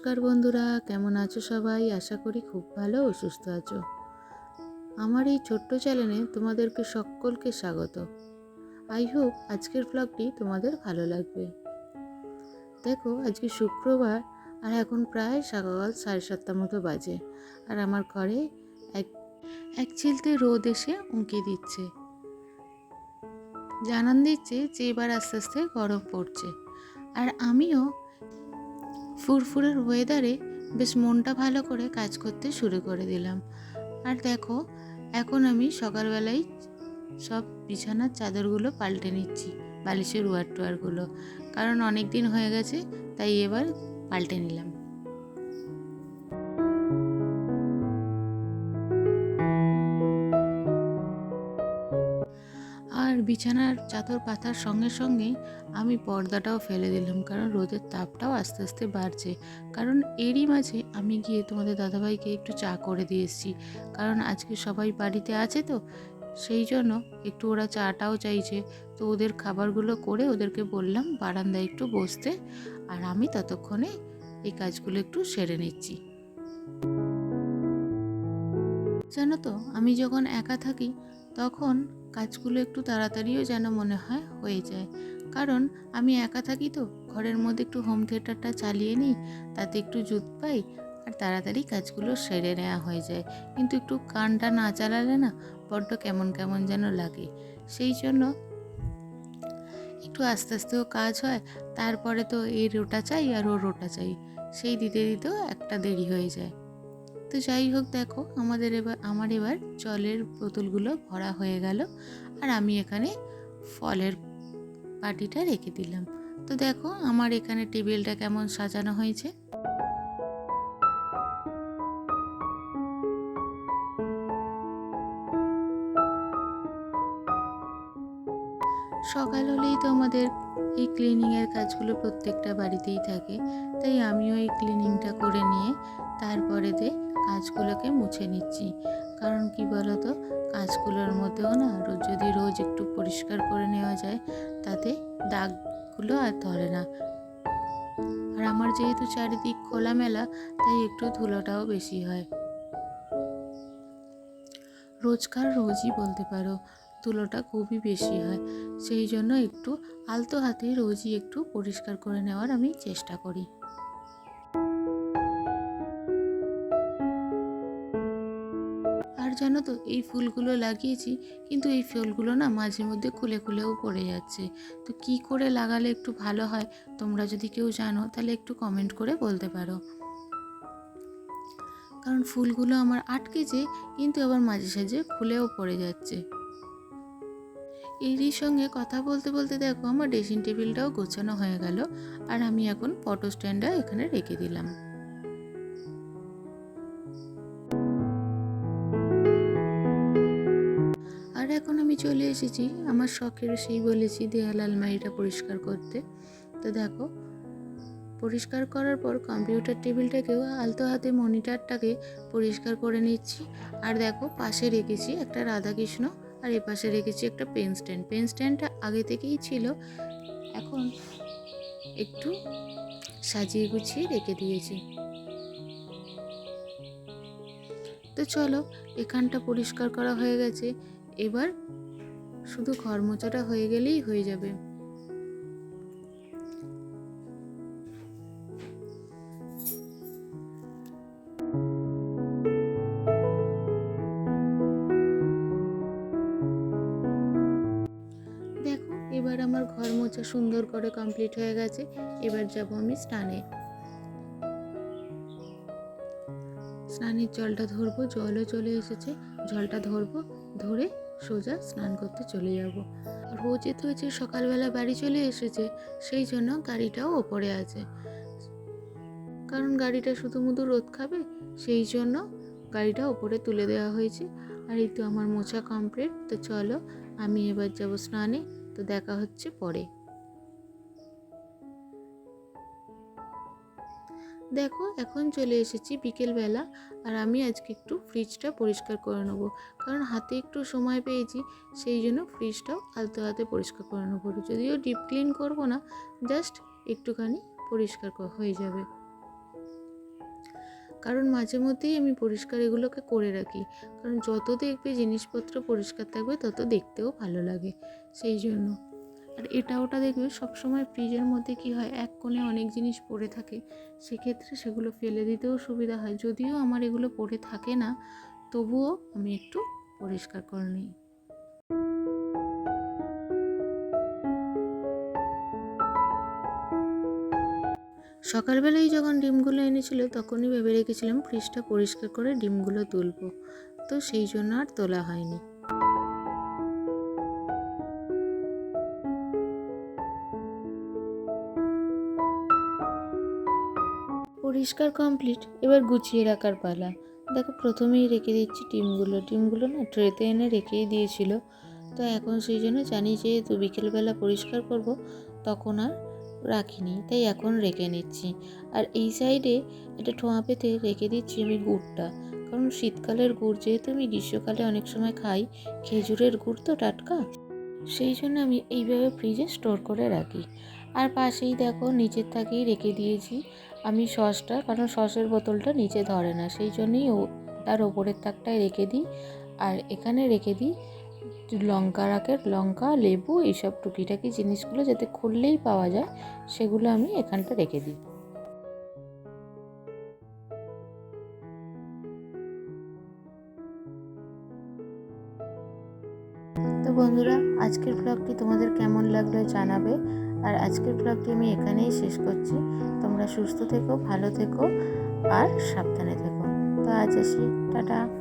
নমস্কার বন্ধুরা, কেমন আছো সবাই? আশা করি খুব ভালো ও সুস্থ আছো। আমার এই ছোট্ট চ্যানেলে তোমাদেরকে সকলকে স্বাগত। আই হোপ আজকের ব্লগটি তোমাদের ভালো লাগবে। দেখো, আজকে শুক্রবার আর এখন প্রায় সকাল সাড়ে সাতটা মতো বাজে। আর আমার ঘরে এক এক চিলতে রোদ এসে উঁকি দিচ্ছে। জানান দিচ্ছে যে এবার আস্তে আস্তে গরম পড়ছে। আর আমিও ফুরফুরের ওয়েদারে বেশ মনটা ভালো করে কাজ করতে শুরু করে দিলাম। আর দেখো, এখন আমি সকালবেলায় সব বিছানার চাদরগুলো পাল্টে নিচ্ছি, বালিশের ওয়ার টোয়ারগুলো কারণ অনেক দিন হয়ে গেছে, তাই এবার পাল্টে নিলাম। বিছানার চাদর পাতার সঙ্গে সঙ্গে আমি পর্দাটাও ফেলে দিলাম, কারণ রোদের তাপটাও আস্তে আস্তে বাড়ছে। কারণ এরই মাঝে আমি গিয়ে তোমাদের দাদাভাইকে একটু চা করে দিয়ে এসেছি। কারণ আজকে সবাই বাড়িতে আছে তো, সেই জন্য একটু ওরা চাটাও চাইছে। তো ওদের খাবারগুলো করে ওদেরকে বললাম, বারান্দায় একটু বসতে আর আমি ততক্ষণে এই কাজগুলো একটু সেরে নিচ্ছি। জানো তো, আমি যখন একা থাকি তখন কাজগুলো একটু তাড়াতাড়িও যেন মনে হয় হয়ে যায়। কারণ আমি একা থাকি তো, ঘরের মধ্যে একটু হোম থিয়েটারটা চালিয়ে নিই, তাতে একটু জুত পাই আর তাড়াতাড়ি কাজগুলো সেরে নেওয়া হয়ে যায়। কিন্তু একটু কানটা না চালালে না বড্ড কেমন কেমন যেন লাগে। সেই জন্য একটু আস্তে আস্তেও কাজ হয়, তারপরে তো এর ওটা চাই আর ওর ওটা চাই। সেই দিতে দিতেও একটা দেরি হয়ে যায়। তো যাই হোক দেখো, আমাদের এবার, আমার এবার জলের বোতলগুলো ভরা হয়ে গেল আর আমি এখানে ফলের পাটিটা রেখে দিলাম। তো দেখো, আমার এখানে টেবিলটা কেমন সাজানো হয়েছে। সকাল হলেই তো আমাদের এই ক্লিনিংয়ের কাজগুলো প্রত্যেকটা বাড়িতেই থাকে। তাই আমিও এই ক্লিনিংটা করে নিয়ে তারপরে দে কাজগুলোকে মুছে নিচ্ছি। কারণ কি বলতো? কাজগুলোর মধ্যেও না রোজ যদি রোজ একটু পরিষ্কার করে নেওয়া যায়, তাতে দাগগুলো আর ধরে না। আর আমার যেহেতু চারিদিক খোলামেলা, তাই একটু ধুলোটাও বেশি হয়। রোজকার রোজই বলতে পারো ধুলোটা খুবই বেশি হয়। সেই জন্য একটু আলতো হাতে রোজই একটু পরিষ্কার করে নেওয়ার আমি চেষ্টা করি। আর জানো তো, এই ফুলগুলো লাগিয়েছি, কিন্তু এই ফুলগুলো না মাঝে মধ্যে খুলে খুলেও পড়ে যাচ্ছে। তো কি করে লাগালে একটু ভালো হয়? তোমরা যদি কেউ জানো, তাহলে একটু কমেন্ট করে বলতে পারো। কারণ ফুলগুলো আমার আটকেছে কিন্তু আবার মাঝে সাঝে খুলেও পড়ে যাচ্ছে। এরই সঙ্গে কথা বলতে বলতে দেখো আমার ড্রেসিং টেবিলটাও গোছানো হয়ে গেল আর আমি এখন ফটো স্ট্যান্ডটা এখানে রেখে দিলাম। আর এখন আমি চলে এসেছি আমার শখের সেই বলেছি দেয়াল আলমারিটা পরিষ্কার করতে। তো দেখো, পরিষ্কার করার পর কম্পিউটার টেবিলটাকেও আলতো হাতে মনিটরটাকে পরিষ্কার করে নিচ্ছি। আর দেখো, পাশে রেখেছি একটা রাধাকৃষ্ণ আর এ পাশে রেখেছি একটা পেন স্ট্যান্ড পেন স্ট্যান্ডটা আগে থেকেই ছিল। এখন একটু সাজিয়ে গুছিয়ে রেখে দিয়েছি। তো চলো, এখানটা পরিষ্কার করা হয়ে গেছে। এবার শুধু ঘর মোচাটা হয়ে গেলেই হয়ে যাবে। আমার ঘর মোছা সুন্দর করে কমপ্লিট হয়ে গেছে। এবার যাব আমি স্নানে। স্নানের জলটা ধরবো, জলও চলে এসেছে। জলটা ধরবো, ধরে সোজা স্নান করতে চলে যাব। রোজ যেহেতু হচ্ছে সকালবেলা বাড়ি চলে এসেছে, সেই জন্য গাড়িটাও ওপরে আছে। কারণ গাড়িটা শুধুমুধু রোদ খাবে, সেই জন্য গাড়িটা ওপরে তুলে দেওয়া হয়েছে। আর এই তো আমার মোছা কমপ্লিট তো চলো আমি এবার যাব স্নানে। তো দেখা হচ্ছে পরে। দেখো, এখন চলে এসেছি বিকেলবেলা আর আমি আজকে একটু ফ্রিজটা পরিষ্কার করে নেব। কারণ হাতে একটু সময় পেয়েছি, সেই জন্য ফ্রিজটাও আলতো হাতে পরিষ্কার করে নেব। যদিও ডিপ ক্লিন করব না জাস্ট একটুখানি পরিষ্কার হয়ে যাবে। কারণ মাঝে মধ্যেই আমি পরিষ্কার এগুলোকে করে রাখি। কারণ যত দেখবে জিনিসপত্র পরিষ্কার থাকবে, তত দেখতেও ভালো লাগে। সেই জন্য। আর এটা ওটা দেখবে, সবসময় ফ্রিজের মধ্যে কি হয়, এক কোণে অনেক জিনিস পড়ে থাকে, সেক্ষেত্রে সেগুলো ফেলে দিতেও সুবিধা হয়। যদিও আমার এগুলো পড়ে থাকে না, তবুও আমি একটু পরিষ্কার করে নিই। সকালবেলায় যখন ডিমগুলো এনেছিল তখনই ভেবে রেখেছিলাম ফ্রিজটা পরিষ্কার করে ডিমগুলো তুলবো। তো সেই জন্য আর তোলা হয়নি। পরিষ্কার কমপ্লিট, এবার গুছিয়ে রাখার পালা। দেখো, প্রথমেই রেখে দিচ্ছি ডিমগুলো। ডিমগুলো না ট্রেতে এনে রেখেই দিয়েছিল। তো এখন সেই জন্য জানি যেহেতু বিকেলবেলা পরিষ্কার করব, তখন আর রাখিনি, তাই এখন রেখে নিচ্ছি। আর এই সাইডে একটা ঠোঁয়া পেতে রেখে দিচ্ছি আমি গুড়টা। কারণ শীতকালের গুড় যেহেতু আমি গ্রীষ্মকালে অনেক সময় খাই, খেজুরের গুড় তো টাটকা। সেই জন্য আমি এইভাবে ফ্রিজে স্টোর করে রাখি। আর পাশেই দেখো, নিচের থাকেই রেখে দিয়েছি আমি সসটা, কারণ সসের বোতলটা নিচে ধরে না। সেই জন্যই ও, তার ওপরের তাকটায় রেখে দিই। আর এখানে রেখে দিই লঙ্কা রাখের লঙ্কা, লেবু, এইসব টুকিটাকি জিনিসগুলো যাতে খুললেই পাওয়া যায়, সেগুলো আমি এখানটা রেখে দিই। তো বন্ধুরা, আজকের ব্লগটি তোমাদের কেমন লাগল জানাবে, আর আজকের ব্লগটি আমি এখানেই শেষ করছি। তোমরা সুস্থ থেকো, ভালো থেকো, আর সাবধানে থেকো। তো আজ আসি, টাটা।